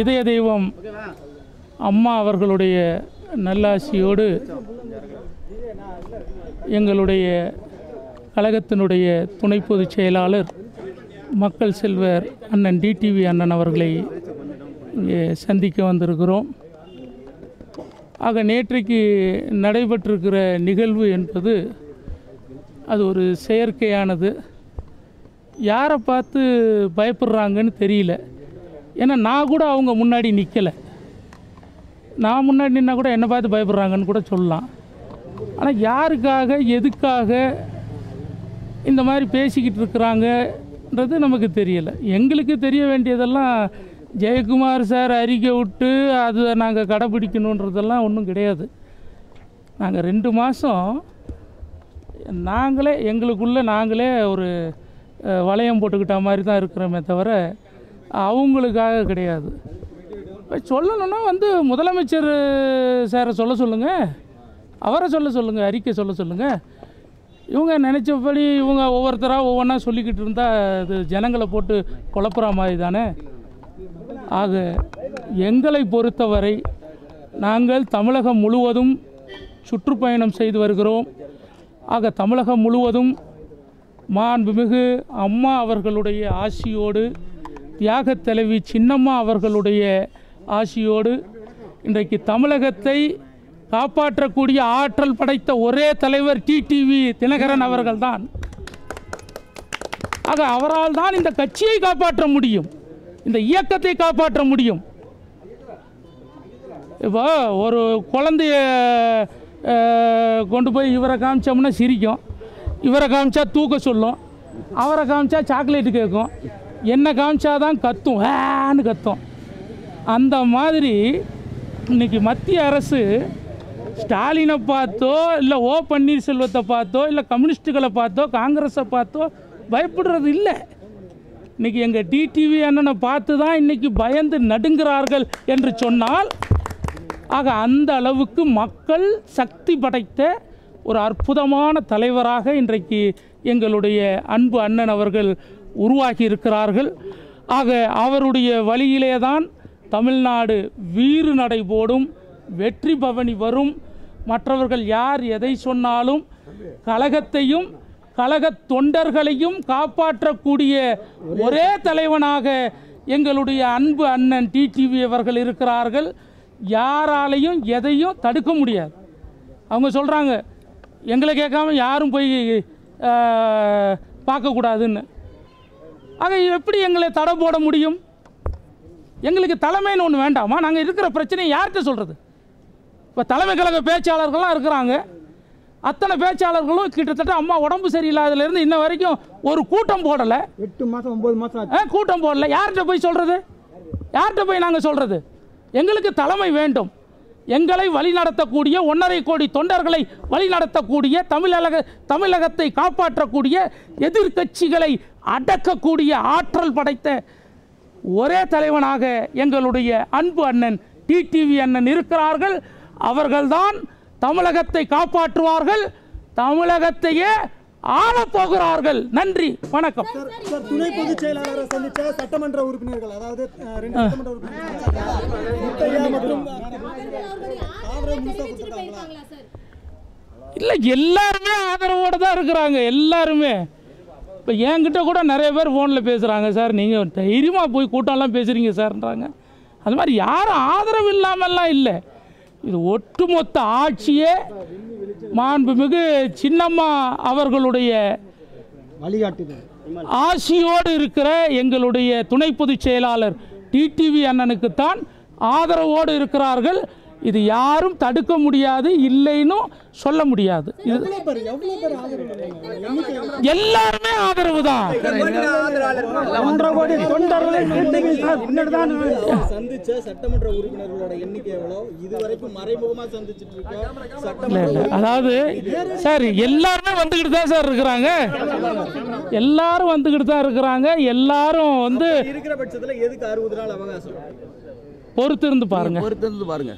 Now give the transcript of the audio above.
இதய தெய்வம் அம்மா அவர்களுடைய நல்லாசியோடு எங்களுடைய கழகத்தினுடைய துணை பொதுச் செயலாளர் மக்கள் செல்வர் அண்ணன் டிடிவி அண்ணன் அவர்களை இங்கே சந்திக்க வந்திருக்கிறோம். ஆக நேற்றைக்கு நடைபெற்றிருக்கிற நிகழ்வு என்பது அது ஒரு செயற்கையானது. யாரை பார்த்து பயப்படுறாங்கன்னு தெரியல. ஏன்னா நான் கூட அவங்க முன்னாடி நிற்கலை நான் முன்னாடி நின்னா கூட என்னை பார்த்து பயப்படுறாங்கன்னு கூட சொல்லலாம். ஆனால் யாருக்காக எதுக்காக இந்த மாதிரி பேசிக்கிட்டு இருக்கிறாங்கன்றது நமக்கு தெரியலை. எங்களுக்கு தெரிய வேண்டியதெல்லாம் ஜெயக்குமார் சார் அறிக்கை விட்டு அதை நாங்கள் கடைப்பிடிக்கணுன்றதெல்லாம் ஒன்றும் கிடையாது. நாங்கள் ரெண்டு மாதம் நாங்களே எங்களுக்குள்ளே நாங்களே ஒரு வளையம் போட்டுக்கிட்ட மாதிரி தான் இருக்கிறோமே தவிர அவங்களுக்காக கிடையாது. சொல்லணும்னா வந்து முதலமைச்சர் சாரை சொல்ல சொல்லுங்கள் அவரை சொல்ல சொல்லுங்கள் அறிக்கை சொல்ல சொல்லுங்கள் இவங்க நினச்சபடி இவங்க ஒவ்வொருத்தராக ஒவ்வொன்றா சொல்லிக்கிட்டு இருந்தால் அது ஜனங்களை போட்டு குழப்புற மாதிரி தானே. ஆக எங்களை பொறுத்தவரை நாங்கள் தமிழகம் முழுவதும் சுற்றுப்பயணம் செய்து வருகிறோம். ஆக தமிழகம் முழுவதும் மாண்புமிகு அம்மா அவர்களுடைய ஆசியோடு தியாகத் தலைவி சின்னம்மா அவர்களுடைய ஆசியோடு இன்றைக்கு தமிழகத்தை காப்பாற்றக்கூடிய ஆற்றல் படைத்த ஒரே தலைவர் டிடிவி தினகரன் அவர்கள்தான். ஆக அவரால் தான் இந்த கட்சியை காப்பாற்ற முடியும். இந்த இயக்கத்தை காப்பாற்ற முடியும். இப்போ ஒரு குழந்தைய கொண்டு போய் இவரை காமிச்சோம்னா சிரிக்கும். இவரை காமிச்சா தூக்க சொல்லும். அவரை காமிச்சா சாக்லேட்டு கேட்கும் என்ன காமிச்சாதான் கத்தும். ஏன்னு கத்தும். அந்த மாதிரி இன்னைக்கு மத்திய அரசு ஸ்டாலினை பார்த்தோ இல்லை ஓ பன்னீர்செல்வத்தை பார்த்தோ இல்லை கம்யூனிஸ்ட்டுகளை பார்த்தோ காங்கிரஸை பார்த்தோ பயப்படுறது இல்லை. இன்றைக்கி எங்கள் டிடிவி அண்ணனை பார்த்து தான் இன்றைக்கி பயந்து நடுங்கிறார்கள் என்று சொன்னால் ஆக அந்த அளவுக்கு மக்கள் சக்தி படைத்த ஒரு அற்புதமான தலைவராக இன்றைக்கு எங்களுடைய அன்பு அண்ணன் அவர்கள் உருவாகி இருக்கிறார்கள் ஆக அவருடைய வழியிலே தான் தமிழ்நாடு வீறு நடை போடும் வெற்றி பவனி வரும். மற்றவர்கள் யார் எதை சொன்னாலும் கழகத்தையும் கழகத் தொண்டர்களையும் காப்பாற்றக்கூடிய ஒரே தலைவனாக எங்களுடைய அன்பு அண்ணன் டிடிவி அவர்கள் இருக்கிறார்கள். யாராலையும் எதையும் தடுக்க முடியாது. அவங்க சொல்கிறாங்க எங்களை கேட்காம யாரும் போய் பார்க்கக்கூடாதுன்னு. ஆக எப்படி எங்களை தடை போட முடியும்? எங்களுக்கு தலைமைன்னு ஒன்று வேண்டாமா? நாங்கள் இருக்கிற பிரச்சனையை யார்கிட்ட சொல்கிறது இப்போ தலைமை கழக பேச்சாளர்கள்லாம் இருக்கிறாங்க. அத்தனை பேச்சாளர்களும் கிட்டத்தட்ட அம்மா உடம்பு சரியில்லாததுலேருந்து இன்ன வரைக்கும் ஒரு கூட்டம் போடலை. எட்டு மாசம் ஒன்பது மாசம் ஆச்சு. ஆ, கூட்டம் போடல. யார்கிட்ட போய் சொல்கிறது யார்கிட்ட போய் நாங்கள் சொல்கிறது எங்களுக்கு தலைமை வேண்டும். எங்களை வழிநடத்தக்கூடிய ஒன்றரை கோடி தொண்டர்களை வழிநடத்தக்கூடிய தமிழக தமிழகத்தை காப்பாற்றக்கூடிய எதிர்க்கட்சிகளை அடக்கக்கூடிய ஆற்றல் படைத்த ஒரே தலைவனாக எங்களுடைய அன்பு அண்ணன் டிடிவி அண்ணன் இருக்கிறார்கள். அவர்கள்தான் தமிழகத்தை காப்பாற்றுவார்கள். தமிழகத்தையே ஆளப் போகிறார்கள். நன்றி. வணக்கம். சார் துணை பொதுச் செயலாளரை சந்திச்ச சட்டமன்ற உறுப்பினர்கள் அதாவது அஹ், ரெண்டு சட்டமன்ற உறுப்பினர்கள் முத்தையா மற்றும் ஆதரவு முழுசா கொடுத்துருக்காங்களா இல்லை எல்லாருமே ஆதரவோடு தான் இருக்கிறாங்க எல்லாருமே. இப்போ என்கிட்ட கூட நிறைய பேர் ஃபோனில் பேசுகிறாங்க சார் நீங்கள் தைரியமாக போய் கூட்டம்லாம் பேசுகிறீங்க சார்ன்றாங்க. அது மாதிரி யாரும் ஆதரவு இல்லாமல்லாம் இல்லை. இது ஒட்டுமொத்த ஆட்சியே மாண்புமிகு சின்னம்மா அவர்களுடைய வழிகாட்டுதல். ஆசியோடு இருக்கிற எங்களுடைய துணை பொதுச் செயலாளர் டிடிவி அண்ணனுக்குத்தான் ஆதரவோடு இருக்கிறார்கள். இது யாரும் தடுக்க முடியாது இல்லைன்னு சொல்ல முடியாது. எல்லாருமே ஆதரவு தான். ஒன்றரை கோடி தொண்டர்களை கூட்டணி சார் பின்னாடி தான் சந்திச்ச சட்டமன்ற உறுப்பினர்களோட எண்ணிக்கை எவ்வளோ இதுவரைக்கும் மறைமுகமா சந்திச்சிட்டு இருக்க இல்லை சட்டமன்ற இல்லை அதாவது சார் எல்லாருமே வந்துக்கிட்டு தான் சார் இருக்கிறாங்க. எல்லாரும் வந்துக்கிட்டு தான் இருக்கிறாங்க. எல்லாரும் வந்து இருக்கிற பட்சத்துல எதுக்கு அறுபது நாள் அவகாசம்? பொறுத்திருந்து பாருங்க. பொறுத்திருந்து பாருங்க.